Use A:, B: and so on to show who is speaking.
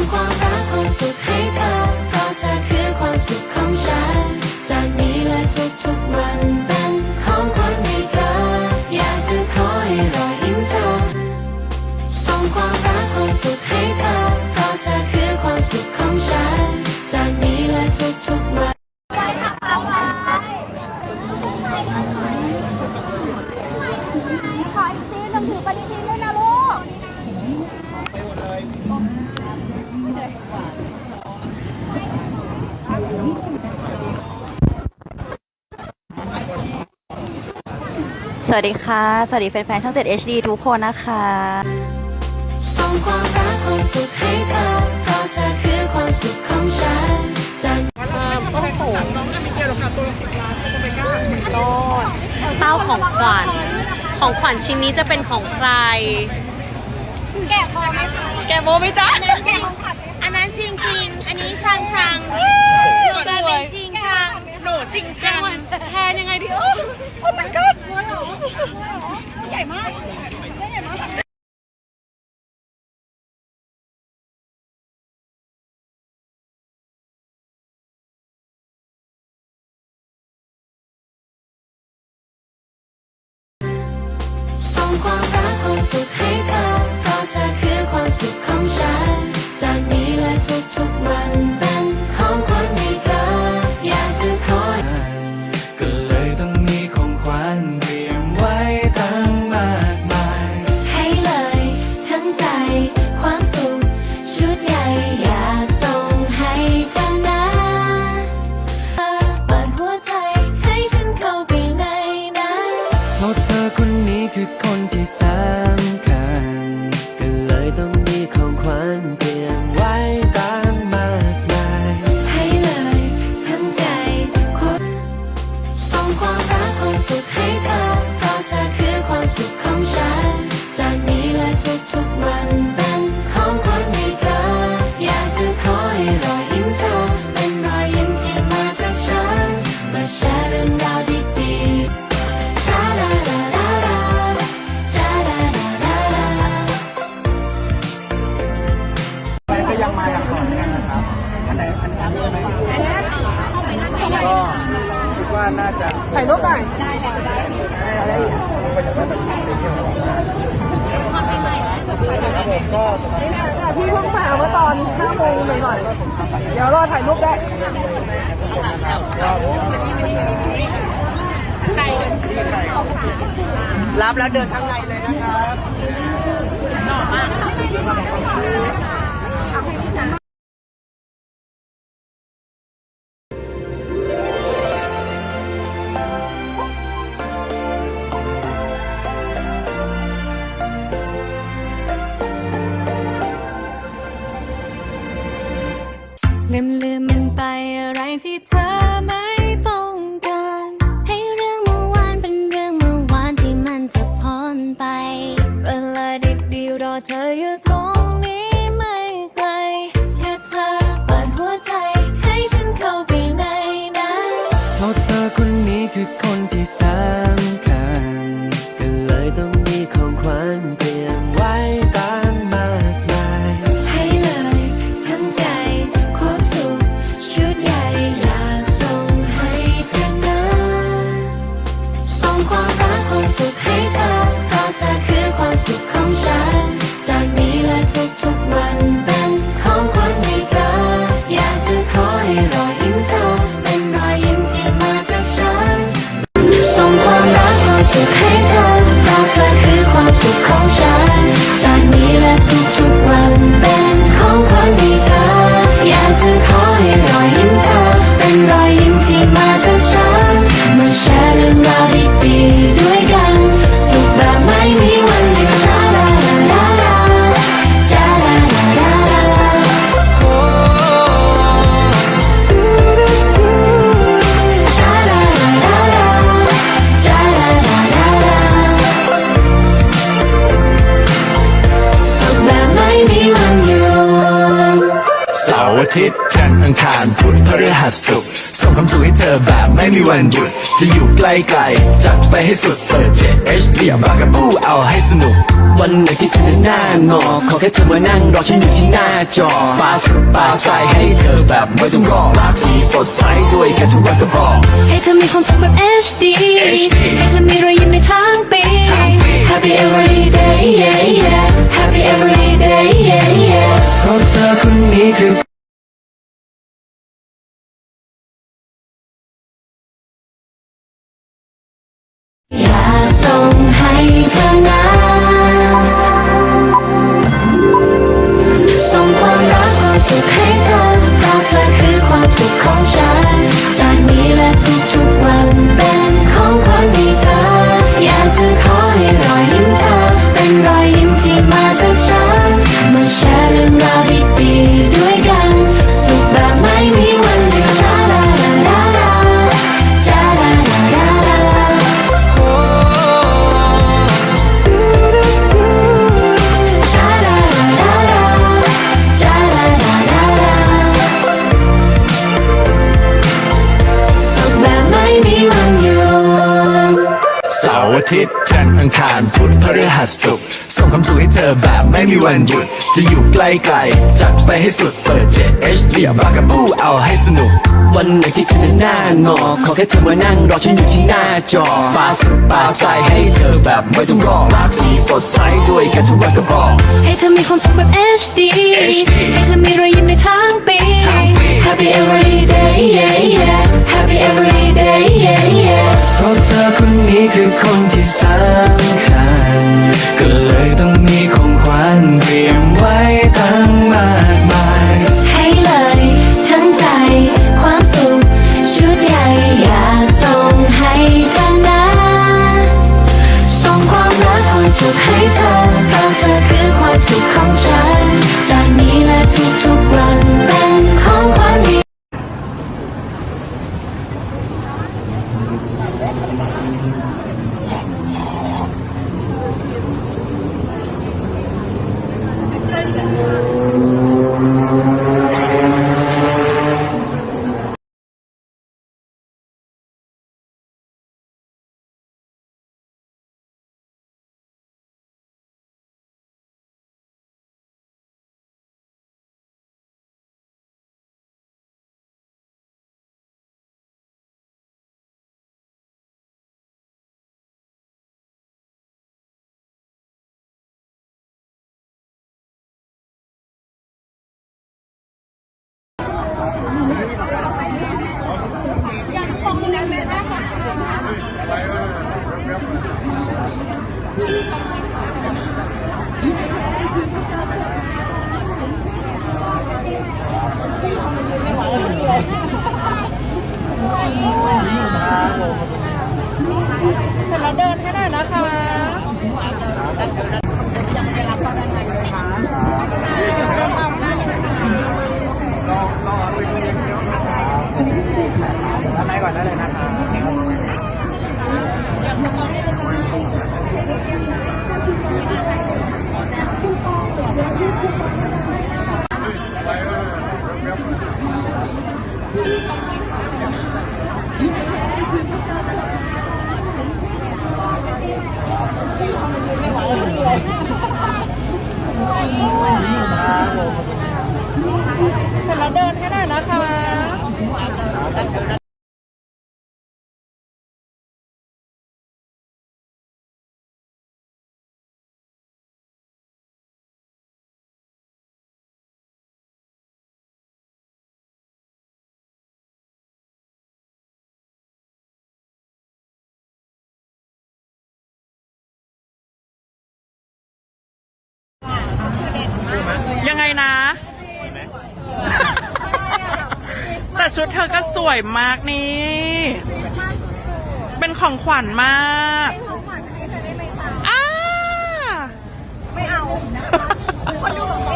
A: งความรั สวัส
B: ดี
C: ค่ะ สวัสดีแฟนๆ ช่อง 7 HD ทุกคนนะคะ
A: ส่งความรักความสุขให้เธอเพราะเธอคือความสุขของฉันจาก
D: เต้าของขวัญ ของขวัญชิ้นนี้จะเป็นของใคร
B: แกะพอไหมคะ
D: แกโมไหมจ๊ะ
B: อันนั้นชิงชิงอันนี้ชังชังหนูกลายเป็นชิง ชังหนูชิงชัง
D: แทนยังไงดีโอ้โอ้ my god
B: ใหญ่มากใหญ่มาก
A: คือคนที่สำ
E: คัญก็เลยต้องมีของขวัญเตรียมไว้ตั้งมากมาย
A: ให้เลยทั้งใจคนส่งความรักความสุขให้เธอเพราะเธอคือความสุขของฉัน จากนี้และทุกๆ รั
F: บแล้วเดินข้างในเลยนะครับ
C: มลืมมันไปอะไรที่เธอไม่ต้องการ
A: ให้เรื่องเมื่อวานเป็นเรื่องเมื่อวานที่มันจะพ้นไป
C: เวลาดีๆรอเธออยู่
E: ทิตย์
A: จันทร์อังคา
E: รพุธพฤหัสศุกร์ส่งความสุขให้เธอแบบไม่มีวันหยุด จะอยู่ใกล้ๆจัดไปให้สุดเปิด 7 HD บากาบูเอาให้สนุก วันไหนที่เธอหน้างอ ขอแค่เธอมานั่งรอฉันอยู่ที่หน้าจอปาสุดปาใจให้เธอแบบไม่ต้องรอรักสีสดใสด้วยกันทุกวันก็พอ
A: ให้เธอมีความสุขแบบ HD ให้เธอมีรอยยิ้มในทั้งปี Happy every day yeah yeah Happy every day yeah yeah
E: เพราะเธอคนนี้คือ
A: เธอนะส่งความรักความสุขให้เธอ ทิ
E: ตย์จันทร์อังคารพุธพฤหัสศุกร์ส่งความสุขให้เธอแบบไม่มีวันหยุด จะอยู่ใกล้ๆจัดไปให้สุดเปิด 7 HD บากาบูเอาให้สนุก วันไหนที่เธอหน้างอ ขอแค่เธอมานั่งรอฉันอยู่ที่หน้าจอปาสุดปาใจให้เธอแบบไม่ต้องรอรักสีสดใสด้วยกันทุกวันก็พอ
A: ให้เธอมีความสุขแบบ HD ให้เธอมีรอยยิ้มในทั้งปี Happy every day
E: รัก
A: ค
F: ด้านในก่อนได้เลยนะครับ
G: ยังไงนะ แต่ชุดเธอก็สวยมากนี่ เป็นของขวัญมากอ้าไม่เอา คนดูบอก